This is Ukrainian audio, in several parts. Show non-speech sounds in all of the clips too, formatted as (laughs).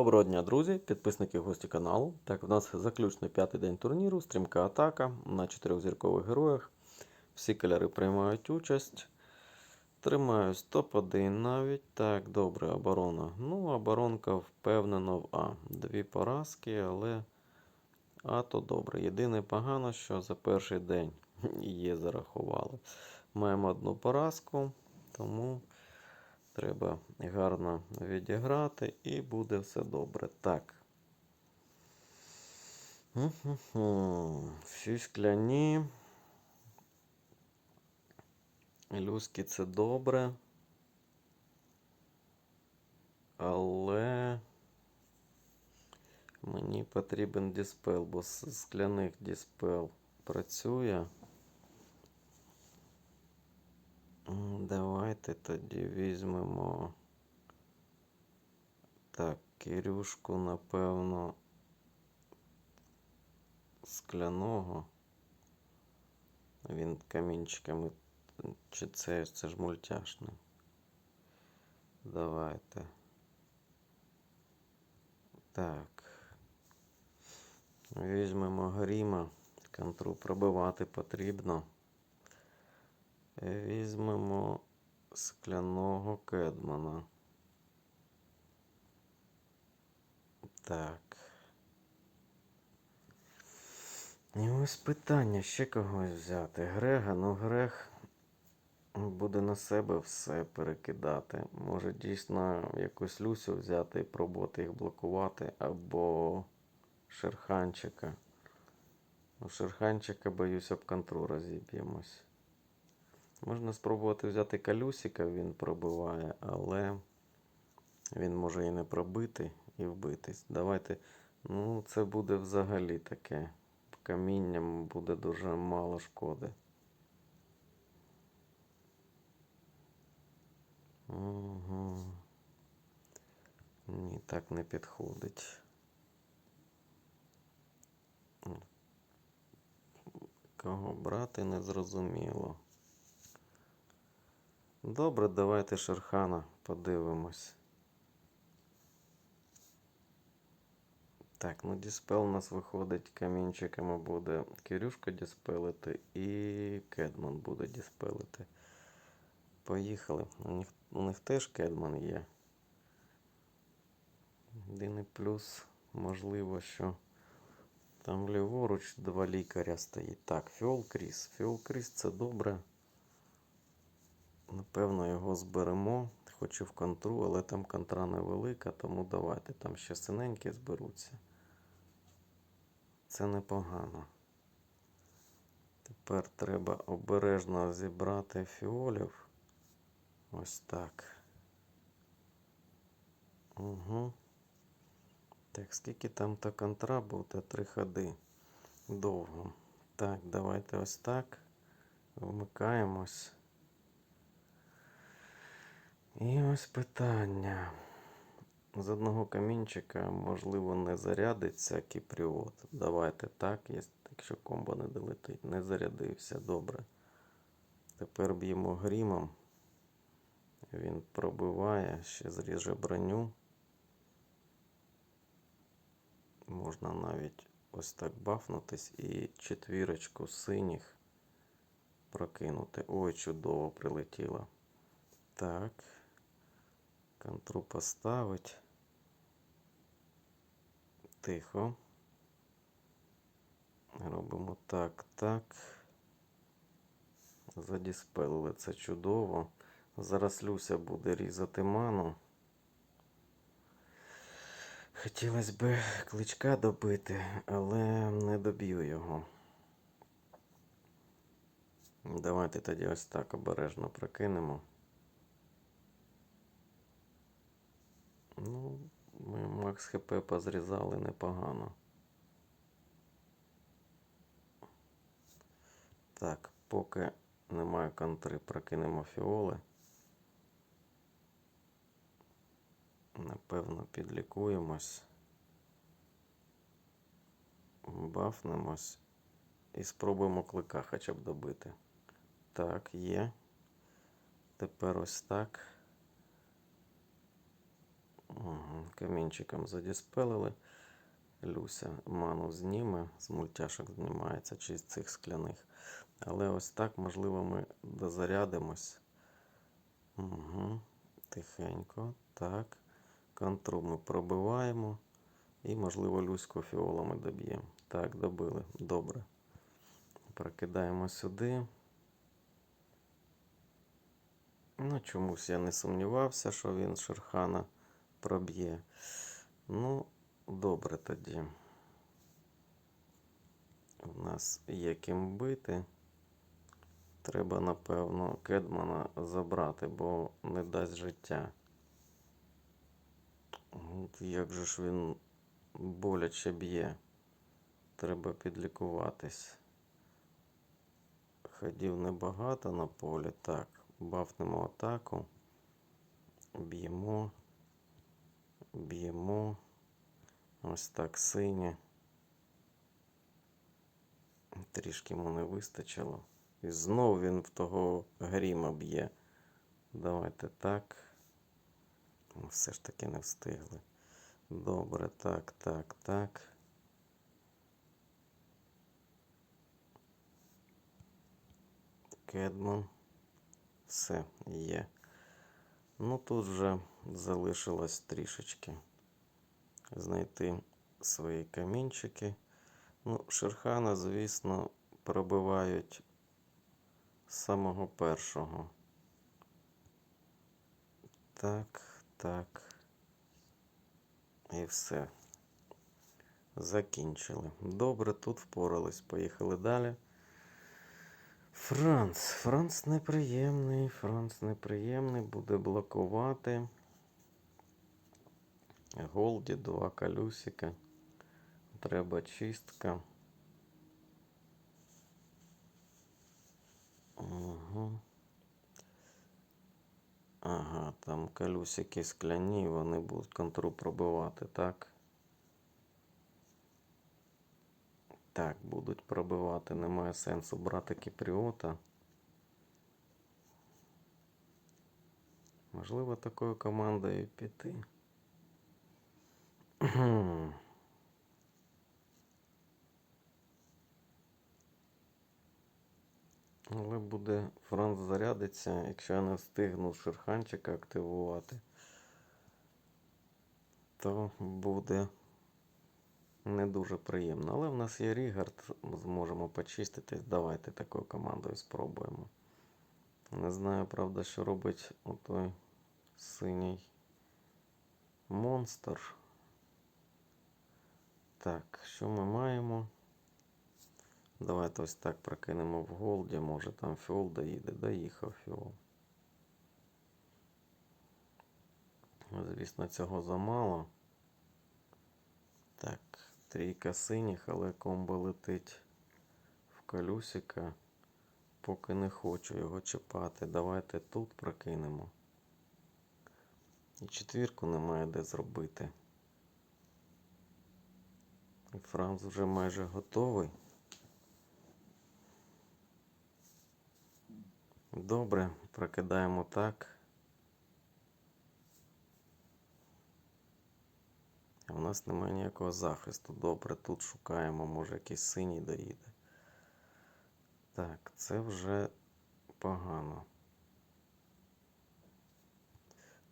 Доброго дня, друзі, підписники гості каналу. Так, у нас заключний п'ятий день турніру, стрімка атака на чотирьохзіркових героях. Всі кольори приймають участь. Тримаюсь топ-1 навіть. Так, добре, оборона. Ну, оборонка впевнено в А. Дві поразки, але А то добре. Єдине погано, що за перший день (laughs) її зарахували. Маємо одну поразку, тому треба гарно відіграти і буде все добре. Так. Всі скляні. Люськи це добре. Але мені потрібен діспел, бо скляних діспел працює. Давайте тоді візьмемо. Так, Кирюшку, напевно, скляного. Він камінчиками. Чи це, це ж мультяшний? Давайте. Так. Візьмемо гріма. Контру пробивати потрібно. Візьмемо скляного кедмана. Так. І ось питання, ще когось взяти. Грега, ну Грег буде на себе все перекидати. Може дійсно якусь Люсю взяти і пробувати їх блокувати, або Шерханчика. У Шерханчика, боюсь, об контру розіб'ємось. Можна спробувати взяти калюсика, він пробиває, але він може і не пробити, і вбитись. Давайте. Ну, це буде взагалі таке. Камінням буде дуже мало шкоди. Угу. Ні, так не підходить. Кого брати не зрозуміло. Добре, давайте Шерхана подивимось. Так, ну Діспел у нас виходить камінчиками буде Кирюшка діспелити і Кедман буде діспелити. Поїхали. У них, у них теж Кедман є. Єдиний плюс, можливо, що там ліворуч два лікаря стоїть. Так, Фіол Кріс. Фіол Кріс це добре. Напевно, його зберемо. Хоч і в контру, але там контра невелика, тому давайте там ще синенькі зберуться. Це непогано. Тепер треба обережно зібрати фіолів. Ось так. Угу. Так, скільки там та контра буде? Три ходи. Довго. Так, давайте ось так. Вмикаємось. І ось питання. З одного камінчика, можливо, не зарядиться кіпріот. Давайте так, якщо комбо не долетить. Не зарядився, добре. Тепер б'ємо грімом. Він пробиває, ще зріже броню. Можна навіть ось так бафнутись і четвірочку синіх прокинути. Ой, чудово прилетіло. Так. Контру поставить. Тихо. Робимо так, так. Задіспелили це чудово. Зараз Люся буде різати ману. Хотілося б кличка добити, але не доб'ю його. Давайте тоді ось так обережно прокинемо. Ну, ми Макс ХП позрізали непогано. Так, поки немає контри, прокинемо фіоли. Напевно, підлікуємось. Бафнемось. І спробуємо клика хоча б добити. Так, є. Тепер ось так. Камінчиком задіспелили. Люся ману зніме, з мультяшок знімається чи з цих скляних. Але ось так, можливо, ми дозарядимось. Угу. Тихенько. Так. Контру ми пробиваємо. І, можливо, Люську фіолами доб'ємо. Так, добили. Добре. Прокидаємо сюди. Ну, чомусь я не сумнівався, що він Шерхана проб'є. Ну, добре тоді. У нас є ким бити. Треба, напевно, Кедмана забрати, бо не дасть життя. От Як же ж він боляче б'є. Треба підлікуватись. Ходів небагато на полі. Так, бафнемо атаку. Б'ємо. Б'ємо. Ось так сині. Трішки йому не вистачило. І знов він в того гріма б'є. Давайте так. Все ж таки не встигли. Добре, так, так, так. Кедман. Все, є. Ну тут вже залишилось трішечки знайти свої камінчики. Ну, Шерхана, звісно, пробивають з самого першого. Так, так. І все. Закінчили. Добре, тут впорались. Поїхали далі. Франц. Франц неприємний. Франц неприємний. Буде блокувати. Голді, два колюсика. Треба чистка. Угу. Ага, там колюсики скляні, вони будуть контру пробивати, так? Так, будуть пробивати. Немає сенсу брати кіпріота. Можливо, такою командою піти. Але буде Франц зарядиться, якщо я не встигну шерханчика активувати, то буде не дуже приємно. Але в нас є Рігард, зможемо почиститись. Давайте такою командою спробуємо. Не знаю, правда, що робить отой синій монстр. Так, що ми маємо? Давайте ось так прокинемо в голді. Може там фіол доїде. Доїхав фіол. Звісно, цього замало. Так, трійка синіх, але комбо летить в колюсика. Поки не хочу його чіпати. Давайте тут прокинемо. І четвірку немає де зробити. Франц вже майже готовий. Добре, прокидаємо так. У нас немає ніякого захисту. Добре, тут шукаємо, може якийсь синій доїде. Так, це вже погано.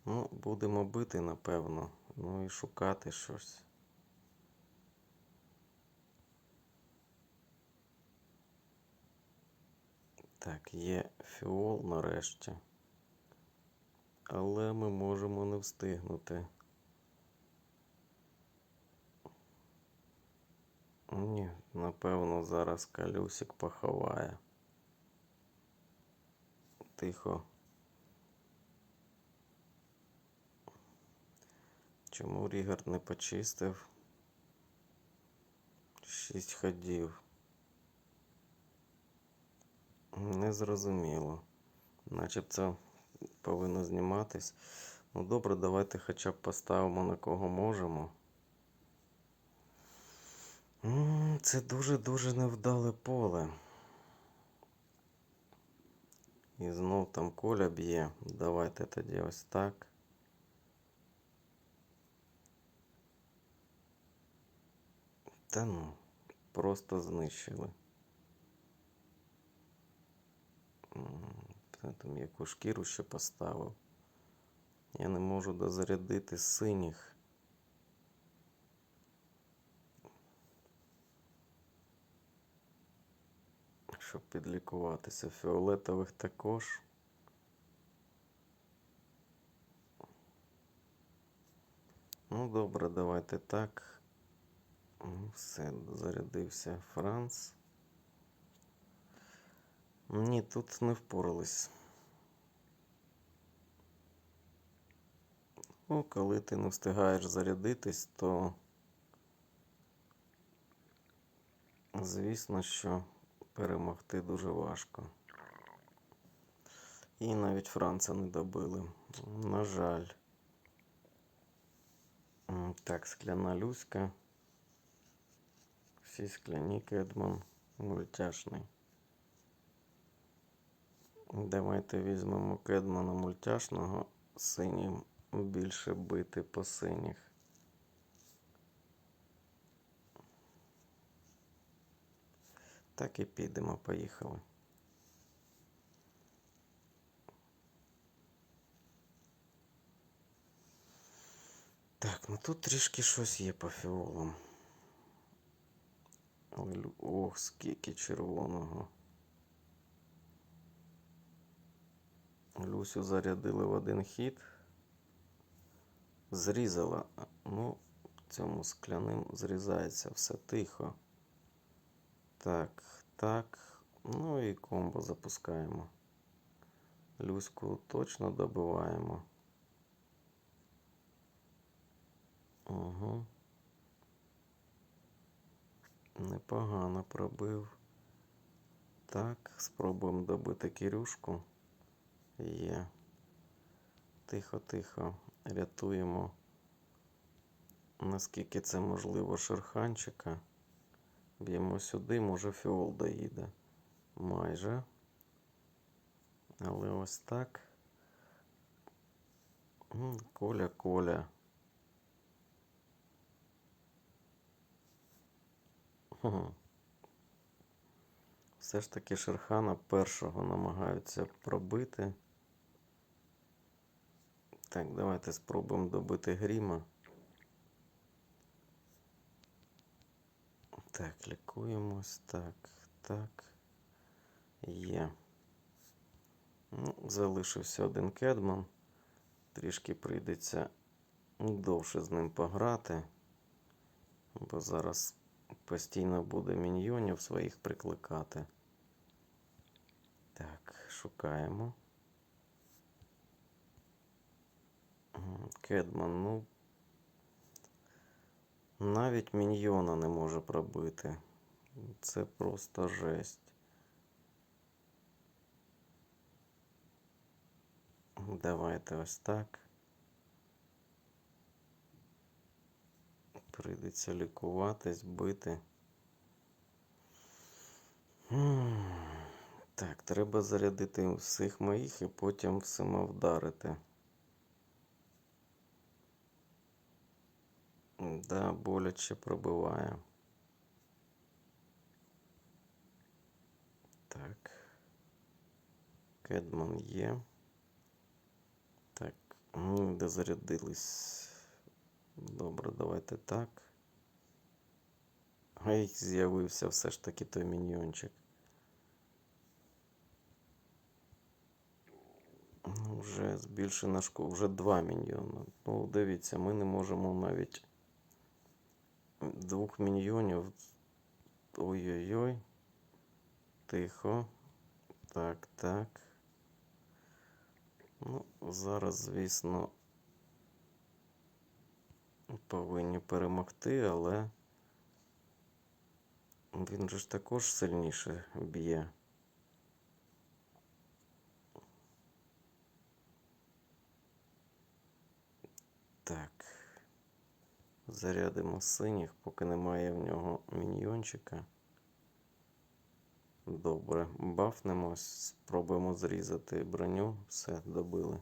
Ну, будемо бити, напевно. Ну і шукати щось. Так, є фіол нарешті. Але ми можемо не встигнути. Ні, напевно, зараз калюсик поховає. Тихо. Чому Рігард не почистив? Шість ходів. Незрозуміло. Начебто повинно зніматись. Ну добре, давайте хоча б поставимо на кого можемо. Це дуже-дуже невдале поле. І знов там коля б'є. Давайте тоді ось так. Та ну, просто знищили. Там яку шкіру ще поставив. Я не можу дозарядити синіх. Щоб підлікуватися. Фіолетових також. Ну, добре, давайте так. Все, зарядився Франц. Ні, тут не впорались. Ну, коли ти не встигаєш зарядитись, то звісно, що перемогти дуже важко. І навіть Франца не добили. На жаль. Так, скляна Люська. Всі скляні Кедман. Мультяшний. Давайте візьмемо Кедмана мультяшного синім. Більше бити по синіх. Так і підемо, поїхали. Так, ну тут трішки щось є по фіолам. Ох, скільки червоного. Люсю зарядили в один хід. Зрізала. Ну, цьому скляним зрізається все тихо. Так, так. Ну і комбо запускаємо. Люську точно добиваємо. Угу. Непогано пробив. Так, спробуємо добити Кирюшку. Є. Тихо, тихо. Рятуємо. Наскільки це можливо шерханчика. Б'ємо сюди, може фіол доїде. Майже. Але ось так. Коля, Коля. Все ж таки Шерхана першого намагаються пробити. Так, давайте спробуємо добити Гріма. Так, лікуємось. Так, так. Є. Ну, залишився один кедман. Трішки прийдеться довше з ним пограти. Бо зараз постійно буде міньйонів своїх прикликати. Так, шукаємо. Кедман, ну. Навіть міньйона не може пробити. Це просто жесть. Давайте ось так. Прийдеться лікуватись, бити. Так, треба зарядити всіх моїх і потім всіма вдарити. Да, боляче пробиває. Так. Кедман є. Так, де зарядились. Добре, давайте так. Ай, з'явився все ж таки той міньйончик. Ну, Вже збільшена школа, вже два міньйона. Ну, дивіться, ми не можемо навіть двох міньйонів. Ой-ой-ой. Тихо. Так, так. Ну, зараз, звісно, повинні перемогти, але він же ж також сильніше б'є. Так. Зарядимо синіх, поки немає в нього міньйончика. Добре, бафнемось, спробуємо зрізати броню, все, добили.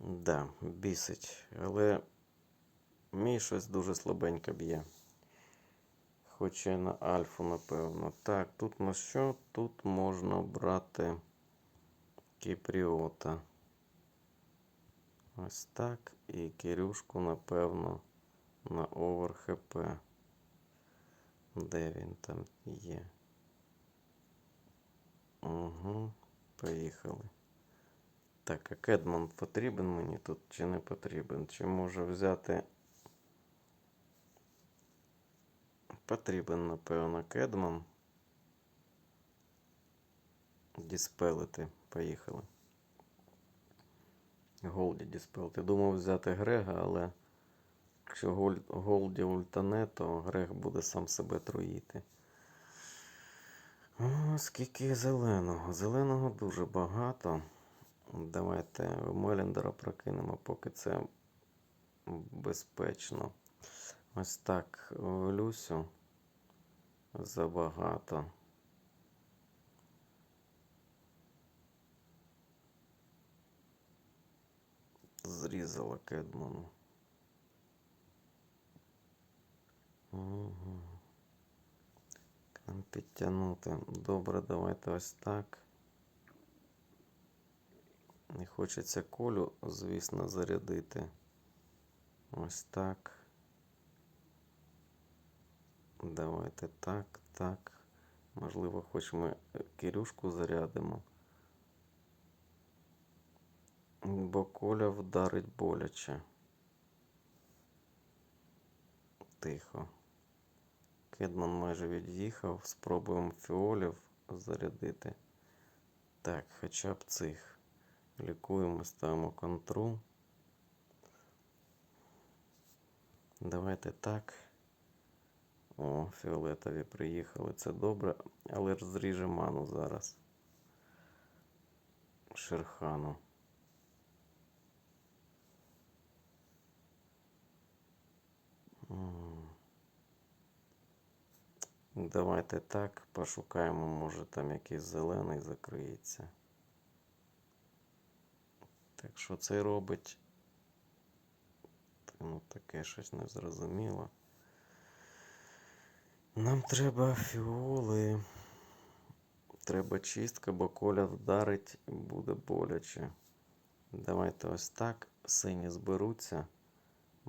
Да, бісить, але мій щось дуже слабенько б'є. Хоче на альфу, напевно. Так, тут на що? Тут можна брати кіпріота. Ось так. І Кирюшку, напевно, на овер ХП. Де він там є? Угу, поїхали. Так, а Кедман потрібен мені тут чи не потрібен? Чи може взяти. Потрібен, напевно, Кедман. Діспелити. Поїхали. Голді діспелити. Думав взяти Грега, але якщо Голді ультане, то Грег буде сам себе труїти. О, скільки зеленого. Зеленого дуже багато. Давайте Меліндера прокинемо, поки це безпечно. Ось так, Люсю забагато. Зрізала Кедману. Угу. Там підтягнути. Добре, давайте ось так. Не хочеться колю, звісно, зарядити. Ось так. Давайте так, так. Можливо, хоч ми Кирюшку зарядимо. Бо коля вдарить боляче. Тихо. Кедман майже від'їхав. Спробуємо фіолів зарядити. Так, хоча б цих. Лікуємо, ставимо контру. Давайте так. О, фіолетові приїхали. Це добре, але ж зріже ману зараз. Шерхану. Давайте так, пошукаємо, може там якийсь зелений закриється. Так що це робить? Ну, таке щось незрозуміло. Нам треба фіоли. Треба чистка, бо коля вдарить буде боляче. Давайте ось так. Сині зберуться.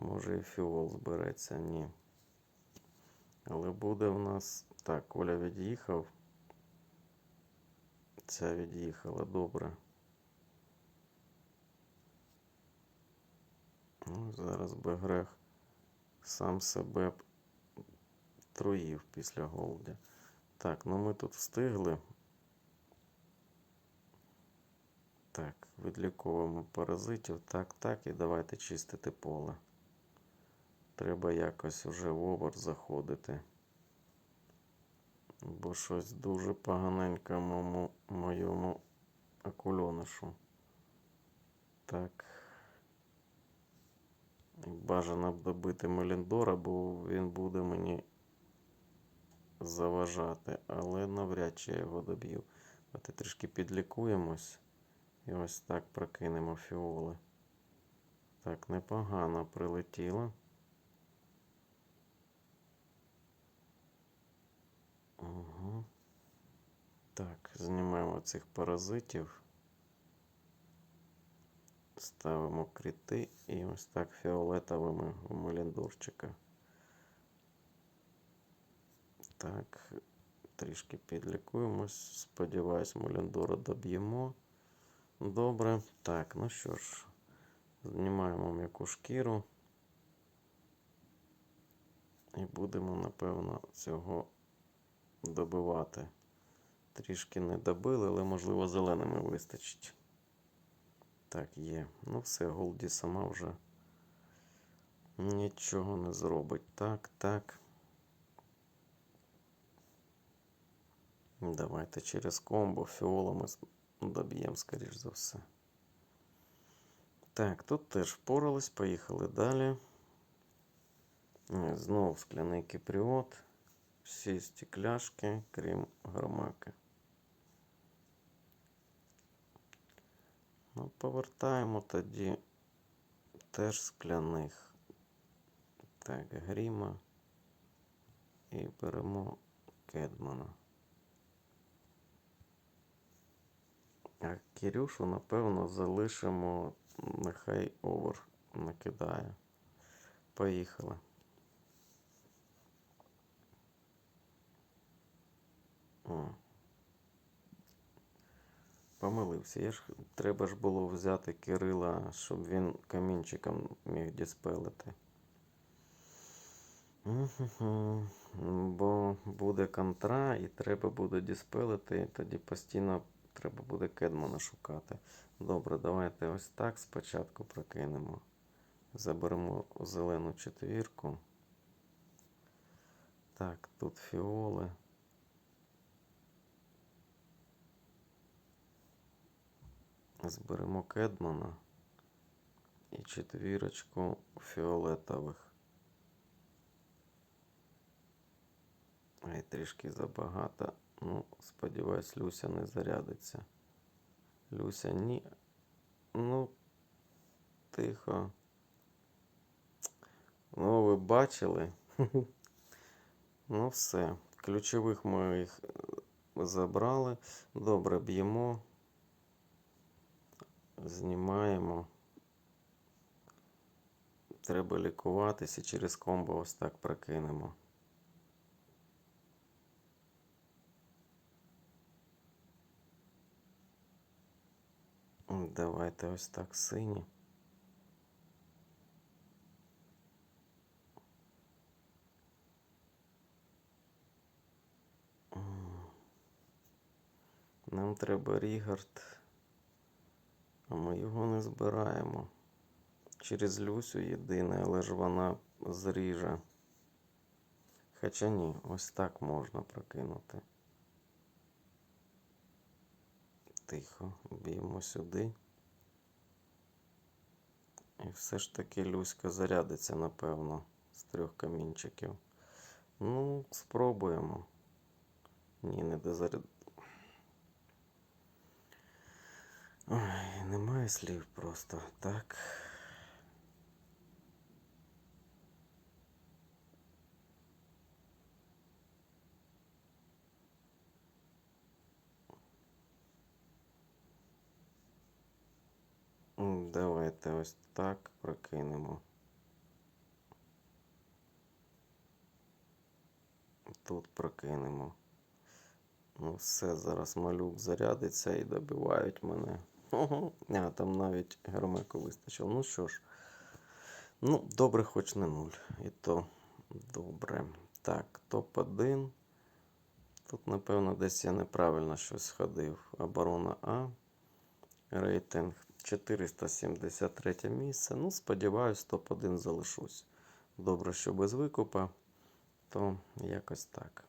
Може і фіол збереться, ні. Але буде в нас. Так, Коля від'їхав. Ця від'їхала, добре. Ну, зараз би Грех сам себе б труїв після голдя. Так, ну ми тут встигли. Так, відліковуємо паразитів. Так, так, і давайте чистити поле. Треба якось уже в овер заходити. Бо щось дуже поганенько моєму, моєму акульонишу. Так. Бажано б добити Меліндора, бо він буде мені заважати. Але навряд чи я його доб'ю. Давайте трішки підлікуємось. І ось так прокинемо фіоли. Так, непогано прилетіло. Угу. Так, знімаємо цих паразитів. Ставимо кріти і ось так фіолетовими у Меліндорчика. Так, трішки підлікуємось. Сподіваюсь, Меліндора доб'ємо. Добре. Так, ну що ж, знімаємо м'яку шкіру. І будемо, напевно, цього добивати. Трішки не добили, але, можливо, зеленими вистачить. Так, є. Ну все, Голді сама вже нічого не зробить. Так, так. Давайте через комбо фіолами доб'ємо, скоріш за все. Так, тут теж впорались, поїхали далі. Е, Знову скляний кіпріот. Всі стекляшки, крім громаки. Ну, повертаємо тоді теж скляних. Так, гріма. І беремо Кедмана. А Кирюшу, напевно, залишимо, нехай овер накидає. Поїхали. О. Помилився. Я ж, треба ж було взяти Кирила, щоб він камінчиком міг діспелити. Бо буде контра і треба буде діспелити, і тоді постійно треба буде Кедмана шукати. Добре, давайте ось так спочатку прокинемо. Заберемо зелену четвірку. Так, тут фіоли. Зберемо Кедмана і четвірочку фіолетових. Ай, трішки забагато. Ну, сподіваюсь, Люся не зарядиться. Люся ні. Ну, тихо. Ну, ви бачили? (laughs) Ну, все. Ключових ми їх е, забрали. Добре, б'ємо. Знімаємо. Треба лікуватися через комбо ось так прокинемо. Давайте ось так сині. Нам треба Рігард, а ми його не збираємо. Через Люсю єдине, але ж вона зріже. Хоча ні, ось так можна прокинути. Тихо, б'ємо сюди. І все ж таки Люська зарядиться, напевно, з трьох камінчиків. Ну, спробуємо. Ні, не дозаряд. Ой, немає слів просто. Так. Давайте ось так прокинемо. Тут прокинемо. Ну, все, зараз малюк зарядиться і добивають мене. А, там навіть гермеку вистачило. Ну що ж. Ну, добре, хоч не нуль. І то добре. Так, топ-1. Тут, напевно, десь я неправильно щось сходив. Оборона А. Рейтинг 473 місце. Ну, сподіваюсь, топ-1 залишусь. Добре, що без викупа. То якось так.